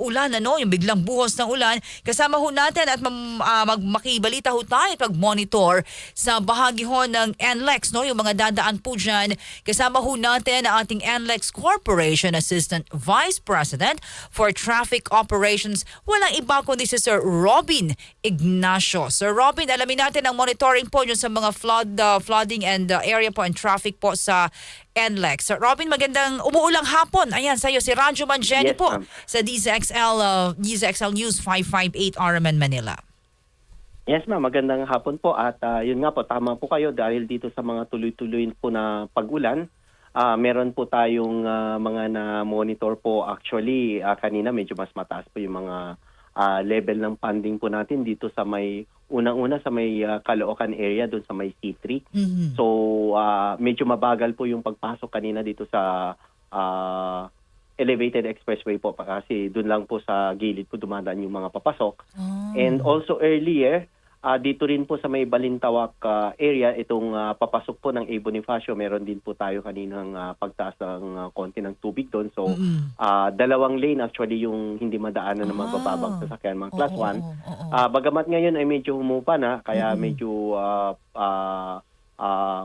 ulan, ano, yung biglang buhos ng ulan. Kasama ho natin at mam, ah, mag, makibalita ho tayo at mag-monitor sa bahagi ho ng NLEX, no, yung mga dadaan po dyan. Kasama ho natin ang ating NLEX Corporation Assistant Vice President for Traffic Operations. Walang iba kundi si Sir Robin Ignacio. Sir Robin, alamin natin ang monitoring po yun sa mga flood, ah, flooding and ah, area po and traffic po sa NLEX. Sir Robin, magandang umuulang hapon. Ayan, sa'yo si Ranjo Manjeni Yes, po sa DZXL, uh, DZXL News 558 RMN Manila. Yes ma'am, magandang hapon po at ah, yun nga po tama po kayo dahil dito sa mga tuloy-tuloy po na pag-ulan, ah, meron po tayong ah, mga na monitor po actually ah, kanina medyo mas mataas po yung mga ah, level ng funding po natin dito sa may unang-una sa may ah, Caloocan area doon sa may C3. Mhm. So ah, medyo mabagal po yung pagpasok kanina dito sa ah, elevated expressway po kasi doon lang po sa gilid po dumadaan yung mga papasok. Ah. And also earlier, ah, dito rin po sa may Balintawak ah, area, itong ah, papasok po ng A. Bonifacio, meron din po tayo kaninang ah, pagtaas ng ah, konti ng tubig doon. So, Mm-mm. ah, dalawang lane actually yung hindi madaanan ng Ah. mabababang sasakyan, mga class Oo, 1. oo, oo. Ah, bagamat ngayon ay medyo humupa na, kaya Mhm. medyo ah, ah, ah,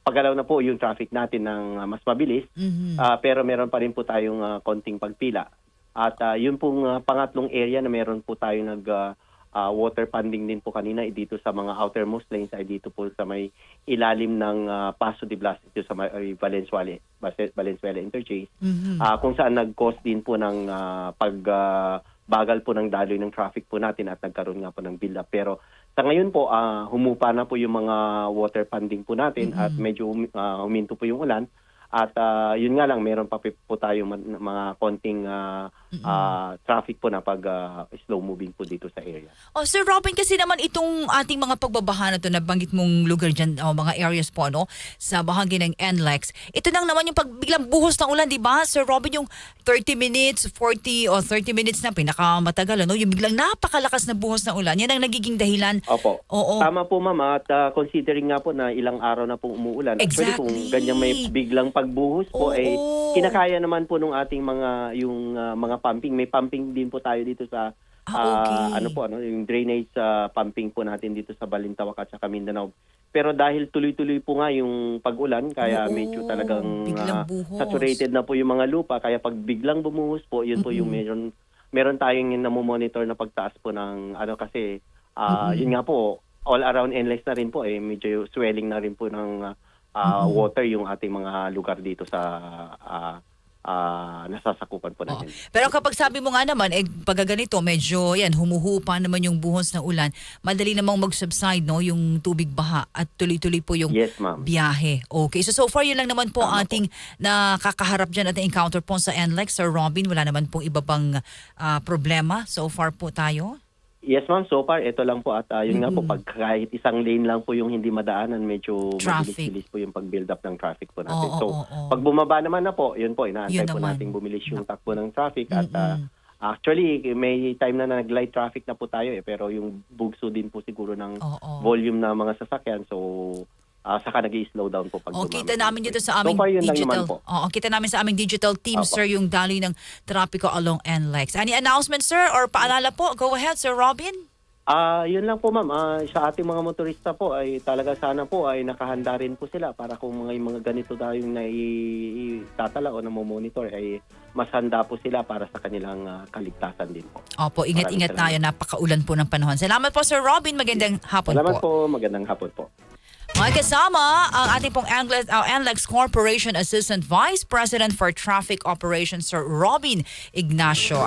pagalaw na po yung traffic natin ng ah, mas mabilis. Mhm. Ah, pero meron pa rin po tayong ah, konting pagpila. At ah, yun pong ah, pangatlong area na meron po tayo nag ah, ah, water funding din po kanina eh, dito sa mga outermost lanes ay dito po sa may ilalim ng ah, Paso de Blas dito sa may ay, Valenzuela Valenzuela interchange Mhm. Ah, kung saan nag-cause din po ng ah, pag ah, bagal po ng daloy ng traffic po natin at nagkaroon nga po ng build up pero sa ngayon po ah, humupa na po yung mga water funding po natin Mhm. at medyo humi- ah, huminto po yung ulan at ah, yun nga lang meron pa po tayo mga konting ah, Mhm. ah, traffic po na pag ah, slow moving po dito sa area. Oh, Sir Robin, kasi naman itong ating mga pagbabaha na to, nabanggit mong lugar dyan, o mga areas po, no, sa bahagi ng NLEX. Ito lang naman yung pag biglang buhos ng ulan, di ba? Sir Robin, yung 30 minutes, 40 o 30 minutes na pinakamatagal, ano, yung biglang napakalakas na buhos ng ulan, yan ang nagiging dahilan. Opo. Oo. Tama po ma'am at ah, considering nga po na ilang araw na pong umuulan. Actually kung Exactly. ganyan may biglang pagbuhos po Oo. eh kinakaya naman po nung ating mga yung ah, mga pumping. May pumping din po tayo dito sa Ah, ah, okay. ano po ano yung drainage ah, pumping po natin dito sa Balintawak at sa Mindanao. Pero dahil tuloy-tuloy po nga yung pag-ulan kaya Oo, medyo talagang buhos. saturated na po yung mga lupa kaya pag biglang bumuhos po yun po yung meron meron tayong namomonitor na pagtaas po ng ano kasi ah, yun nga po all around endless na rin po eh medyo swelling na rin po ng ah, water yung ating mga lugar dito sa ah, ah, nasasakupan po natin. Pero kapag sabi mo nga naman, eh, pag ganito, medyo yan, humuhupa naman yung buhos ng ulan, madali namang mag-subside, no, yung tubig baha at tuloy-tuloy po yung Yes, biyahe. Okay. So, so far, yun lang naman po Tama ating nakakaharap dyan at encounter po sa NLEX. Sir Robin, wala naman pong iba pang ah, problema so far po tayo? Yes, ma'am. So far, ito lang po. At ah, yun nga po, pag kahit isang lane lang po yung hindi madaanan, medyo Traffic. mabilis-bilis po yung pag-build up ng traffic po natin. Oo, so, oo, oo. pag bumaba naman na po, yun po, inaantay Yun po naman. nating bumilis yung takbo ng traffic. At ah, Mm-mm. actually, may time na nag-light traffic na po tayo eh, pero yung bugso din po siguro ng Oo. volume na mga sasakyan. So, ah, saka nag slow down po pag O, dumami. kita namin dito sa So aming far, yun digital. po. Oo, kita namin sa aming digital team, Opo. sir, yung daloy ng trapiko along NLEX. Any announcement, sir, or paalala po? Go ahead, Sir Robin. Ah, yun lang po ma'am. Ah, sa ating mga motorista po ay talaga sana po ay nakahanda rin po sila para kung mga yung mga ganito daw yung naitatala o namomonitor ay mas handa po sila para sa kanilang ah, kaligtasan din po. Opo, ingat-ingat Maraming tayo. Napakaulan po ng panahon. Salamat po, Sir Robin. Magandang hapon Salamat po. po. Magandang hapon po. Mga kasama, ang ating pong NLEX, uh, NLEX Corporation Assistant Vice President for Traffic Operations, Sir Robin Ignacio.